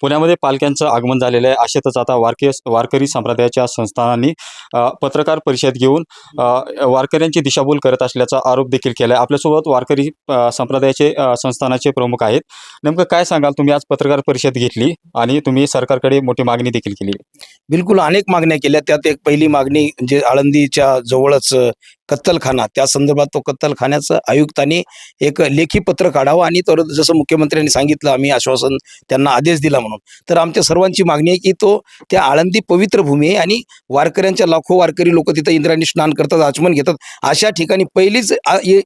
पुण्यामध्ये पालख्यांचं आगमन झालेलं आहे. अशातच आता वारके वारकरी संप्रदायाच्या संस्थानांनी पत्रकार परिषद घेऊन वारकऱ्यांची दिशाभूल करत असल्याचा आरोप देखील केला आहे आपल्यासोबत वारकरी संप्रदायाचे संस्थानाचे प्रमुख आहेत. नेमकं काय सांगाल? तुम्ही आज पत्रकार परिषद घेतली आणि तुम्ही सरकारकडे मोठी मागणी देखील केली. बिलकुल अनेक मागण्या केल्या. त्यात एक पहिली मागणी जे आळंदीच्या जवळच कत्तलखाना. त्या संदर्भात तो कत्तलखान्याचं आयुक्तांनी एक लेखी पत्र काढावं आणि तर जसं मुख्यमंत्र्यांनी सांगितलं आम्ही आश्वासन त्यांना आदेश दिला म्हणून. तर आमच्या सर्वांची मागणी आहे की तो त्या आळंदी पवित्र भूमी आहे आणि वारकऱ्यांच्या लाखो वारकरी लोक तिथं इंद्रायणी स्नान करतात आचमन घेतात. अशा ठिकाणी पहिलीच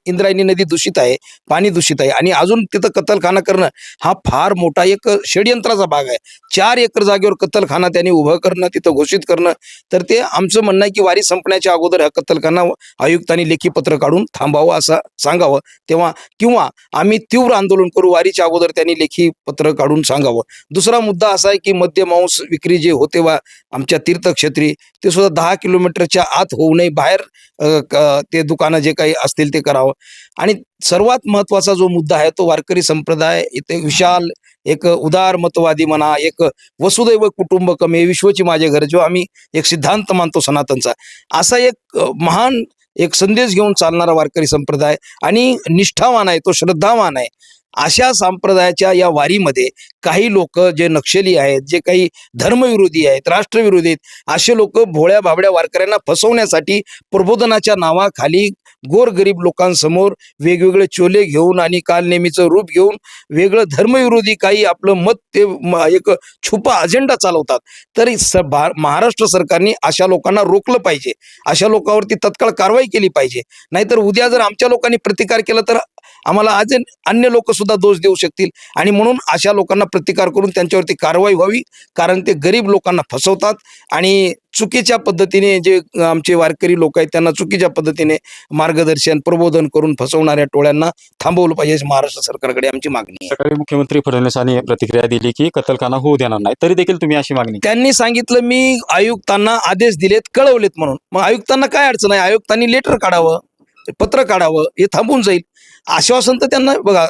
इंद्रायणी नदी दूषित आहे पाणी दूषित आहे आणि अजून तिथं कत्तलखाना करणं हा फार मोठा एक षडयंत्राचा भाग आहे. चार एकर जागेवर कत्तलखाना त्यांनी उभं करणं तिथं घोषित करणं. तर ते आमचं म्हणणं आहे की वारी संपण्याच्या अगोदर हा कत्तलखाना आयुक्तांनी लेखी पत्र काढून थांबावं असं सांगावं. तेव्हा किंवा आम्ही तीव्र आंदोलन करू वारीच्या अगोदर त्यांनी लेखी पत्र काढून सांगावं. दुसरा मुद्दा असा आहे की मध्य मांस विक्री जे होते वा आमच्या तीर्थक्षेत्री ते सुद्धा दहा किलोमीटरच्या आत होऊ नये. बाहेर ते दुकानं जे काही असतील ते करावं. आणि सर्वात महत्त्वाचा जो मुद्दा आहे तो वारकरी संप्रदाय इथे विशाल एक उदार मतवादी म्हणा एक वसुदैव कुटुंबकम हे विश्वची माझे घर जो आम्ही एक सिद्धांत मानतो सनातनचा. असा एक महान एक संदेश घेऊन चालणारा वारकरी संप्रदाय आणि निष्ठावान आहे तो श्रद्धावान आहे. अशा संप्रदायाच्या या वारीमध्ये काही लोक जे नक्षली आहेत जे काही धर्मविरोधी आहेत राष्ट्रविरोधी आहेत असे लोक भोळ्या भाबड्या वारकऱ्यांना फसवण्यासाठी प्रबोधनाच्या नावाखाली गोरगरीब लोकांसमोर वेगवेगळे चोले घेऊन आणि काल नेहमीचं रूप घेऊन वेगळं धर्मविरोधी काही आपलं मत ते एक छुपा अजेंडा चालवतात. तरी स भा महाराष्ट्र सरकारने अशा लोकांना रोखलं पाहिजे. अशा लोकांवरती तत्काळ कारवाई केली पाहिजे. नाहीतर उद्या जर आमच्या लोकांनी प्रतिकार केला तर आम्हाला आज अन्य लोक सुद्धा दोष देऊ शकतील. आणि म्हणून अशा लोकांना प्रतिकार करून त्यांच्यावरती कारवाई व्हावी. कारण ते गरीब लोकांना फसवतात आणि चुकीच्या पद्धतीने जे आमचे वारकरी लोक आहेत त्यांना चुकीच्या पद्धतीने मार्गदर्शन प्रबोधन करून फसवणाऱ्या टोळ्यांना थांबवलं पाहिजे अशी महाराष्ट्र सरकारकडे आमची मागणी सकाळी मुख्यमंत्री फडणवीसांनी प्रतिक्रिया दिली की कत्तलखाना होऊ देणार नाही. तरी देखील तुम्ही अशी मागणी त्यांनी सांगितलं मी आयुक्तांना आदेश दिलेत कळवलेत म्हणून. मग आयुक्तांना काय अडचण आहे? आयुक्तांनी लेटर काढावं. पत्र काढावं हे थांबून जाईल. आश्वासन तर त्यांना बघा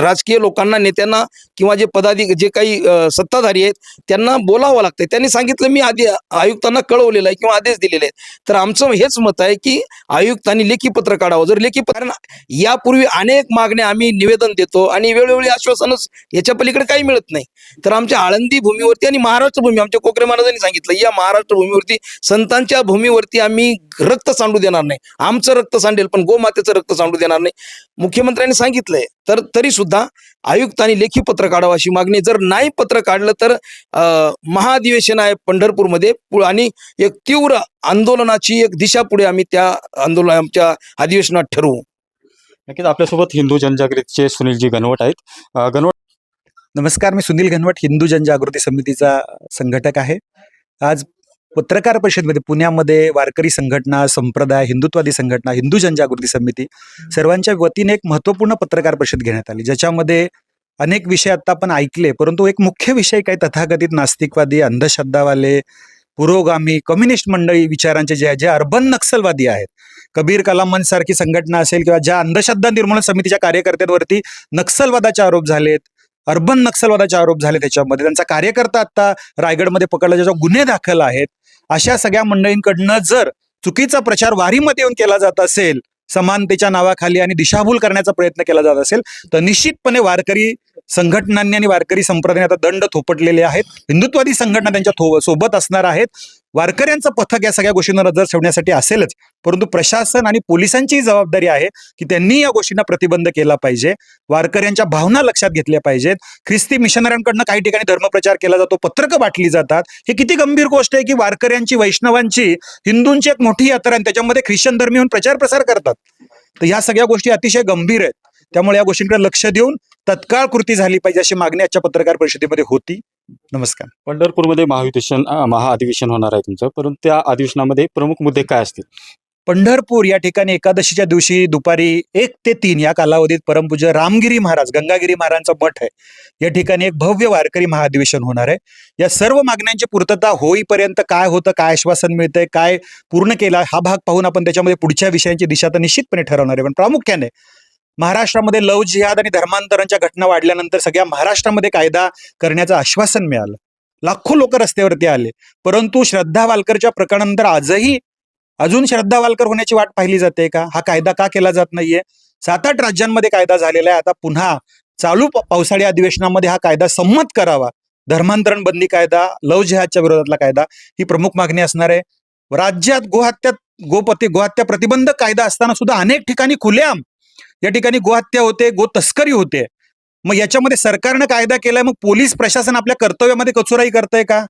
राजकीय लोकांना नेत्यांना किंवा जे पदाधिक जे काही सत्ताधारी आहेत त्यांना बोलावं लागतंय. त्यांनी सांगितलं मी आधी आयुक्तांना कळवलेलं आहे किंवा आदेश दिलेले आहेत. तर आमचं हेच मत आहे की आयुक्तांनी लेखी पत्र काढावं. जर लेखी पत्र यापूर्वी अनेक मागण्या आम्ही निवेदन देतो आणि वेळोवेळी आश्वासनच याच्या पलीकडे काही मिळत नाही. तर आमच्या आळंदी भूमीवरती आणि महाराष्ट्र भूमी आमच्या कोकरे महाराजांनी सांगितलं या महाराष्ट्र भूमीवरती संतांच्या भूमीवरती आम्ही रक्त सांडू देणार नाही. आमचं रक्त सांडेल पण गोमातेचं रक्त सांडू देणार नाही. मुख्यमंत्र्यांनी सांगितलंय तर तरी सुद्धा आयुक्तांनी लेखी पत्र काढावं अशी मागणी. जर नाही पत्र काढलं तर अं, महाधिवेशन आहे पंढरपूरमध्ये आणि एक तीव्र आंदोलनाची एक दिशा पुढे आम्ही त्या आंदोलन आमच्या अधिवेशनात ठरवू. नक्कीच आपल्यासोबत हिंदू जनजागृतीचे सुनीलजी गणवट आहेत. गणवट नमस्कार मी सुनील घनवट हिंदू जनजागृती समितीचा संघटक आहे. आज पत्रकार परिषदेमध्ये पुण्यामध्ये वारकरी संघटना संप्रदाय हिंदुत्वादी संघटना हिंदू जनजागृती समिती सर्वांच्या वतीने एक महत्त्वपूर्ण पत्रकार परिषद घेण्यात आली ज्याच्यामध्ये अनेक विषय आता आपण ऐकले परंतु एक मुख्य विषय काही तथाकथित नास्तिकवादी अंधश्रद्धावाले पुरोगामी कम्युनिस्ट मंडळी विचारांचे जे जे अर्बन नक्षलवादी आहेत कबीर कलाम मंच सारखी संघटना असेल किंवा ज्या अंधश्रद्धा निर्मूलन समितीच्या कार्यकर्त्यांवरती नक्षलवादाचे आरोप झालेत अर्बन नक्षलवादाचे आरोप झाले त्याच्यामध्ये त्यांचा कार्यकर्ता आता रायगडमध्ये पकडला ज्याच्यावर गुन्हे दाखल आहेत अशा सगळ्या मंडळींकडनं जर चुकीचा प्रचार वारीमध्ये येऊन केला जात असेल समानतेच्या नावाखाली आणि दिशाभूल करण्याचा प्रयत्न केला जात असेल तर निश्चितपणे वारकरी संघटनांनी आणि वारकरी संप्रदायाने आता दंड थोपटलेले आहेत. हिंदुत्वादी संघटना त्यांच्या थो सोबत असणार आहेत. वारकऱ्यांचं पथक या सगळ्या गोष्टींना नजर ठेवण्यासाठी असेलच. परंतु प्रशासन आणि पोलिसांचीही जबाबदारी आहे की त्यांनी या गोष्टींना प्रतिबंध केला पाहिजे. वारकऱ्यांच्या भावना लक्षात घेतल्या पाहिजेत. ख्रिस्ती मिशनऱ्यांकडनं काही ठिकाणी धर्मप्रचार केला जातो पत्रकं बाटली जातात. हे किती गंभीर गोष्ट आहे की वारकऱ्यांची वैष्णवांची हिंदूंची एक मोठी यात्रा आणि त्याच्यामध्ये ख्रिश्चन धर्मी होऊन प्रचार प्रसार करतात. तर ह्या सगळ्या गोष्टी अतिशय गंभीर आहेत. त्यामुळे या गोष्टींकडे लक्ष देऊन तत्काळ कृती झाली पाहिजे अशी मागणी आजच्या पत्रकार परिषदेमध्ये होती. नमस्कार. पंढरपूरमध्ये महाधिवेशन महाअधिवेशन होणार आहे तुमचं. परंतु त्या अधिवेशनामध्ये प्रमुख मुद्दे काय असतील? पंढरपूर या ठिकाणी एकादशीच्या दिवशी दुपारी एक ते तीन या कालावधीत परमपूज्य रामगिरी महाराज गंगागिरी महाराजांचा मठ आहे. या ठिकाणी एक भव्य वारकरी महाधिवेशन होणार आहे. या सर्व मागण्यांची पूर्तता होईपर्यंत काय होतं काय आश्वासन मिळतंय काय पूर्ण केलं हा भाग पाहून आपण त्याच्यामध्ये पुढच्या विषयांची दिशा तर निश्चितपणे ठरवणार आहे. पण प्रामुख्याने महाराष्ट्रामध्ये लव जिहाद आणि धर्मांतरांच्या घटना वाढल्यानंतर सगळ्या महाराष्ट्रामध्ये कायदा करण्याचं आश्वासन मिळालं. लाखो लोक रस्त्यावरती आले. परंतु श्रद्धा वालकरच्या प्रकरणानंतर आजही अजून श्रद्धा वालकर होण्याची वाट पाहिली जाते का? हा कायदा का केला जात नाहीये? सात आठ राज्यांमध्ये कायदा झालेला आहे. आता पुन्हा चालू पावसाळी अधिवेशनामध्ये हा कायदा संमत करावा. धर्मांतरण बंदी कायदा लव जिहादच्या विरोधातला कायदा ही प्रमुख मागणी असणार आहे. राज्यात गोहत्या गोपती गोहत्या प्रतिबंधक कायदा असताना सुद्धा अनेक ठिकाणी खुलेआम या ठिकाणी गोहत्या होते गो तस्करी होते. मग याच्यामध्ये सरकारनं कायदा केलाय मग पोलीस प्रशासन आपल्या कर्तव्यामध्ये कचुराई करतंय का?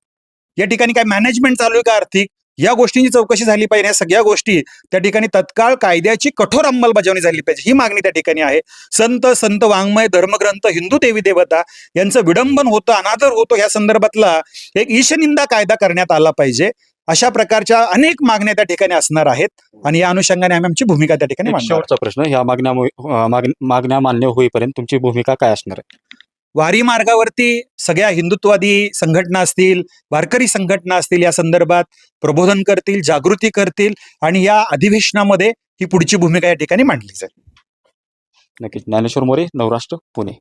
या ठिकाणी काय मॅनेजमेंट चालू आहे का आर्थिक? या गोष्टींची चौकशी झाली पाहिजे. या सगळ्या गोष्टी त्या ठिकाणी तत्काळ कायद्याची कठोर अंमलबजावणी झाली पाहिजे. ही मागणी त्या ठिकाणी आहे. संत संत वाङ्मय धर्मग्रंथ हिंदू देवी देवता यांचं विडंबन होतं अनादर होतो. या संदर्भातला एक ईशनिंदा कायदा करण्यात आला पाहिजे. अशा प्रकारच्या अनेक मागण्या त्या ठिकाणी असणार आहेत आणि या अनुषंगाने आम्ही आमची भूमिका त्या ठिकाणी एक मांडणार आहोत. शेवटचा प्रश्न ह्या मागण्या माग- मागण्या मान्य होईपर्यंत तुमची भूमिका काय असणार आहे? वारी मार्गावरती सगळ्या हिंदुत्वादी संघटना असतील वारकरी संघटना असतील या संदर्भात प्रबोधन करतील जागृती करतील आणि या अधिवेशनामध्ये ही पुढची भूमिका या ठिकाणी मांडली जाईल. नक्कीच. ज्ञानेश्वर मोरे नवराष्ट्र पुणे.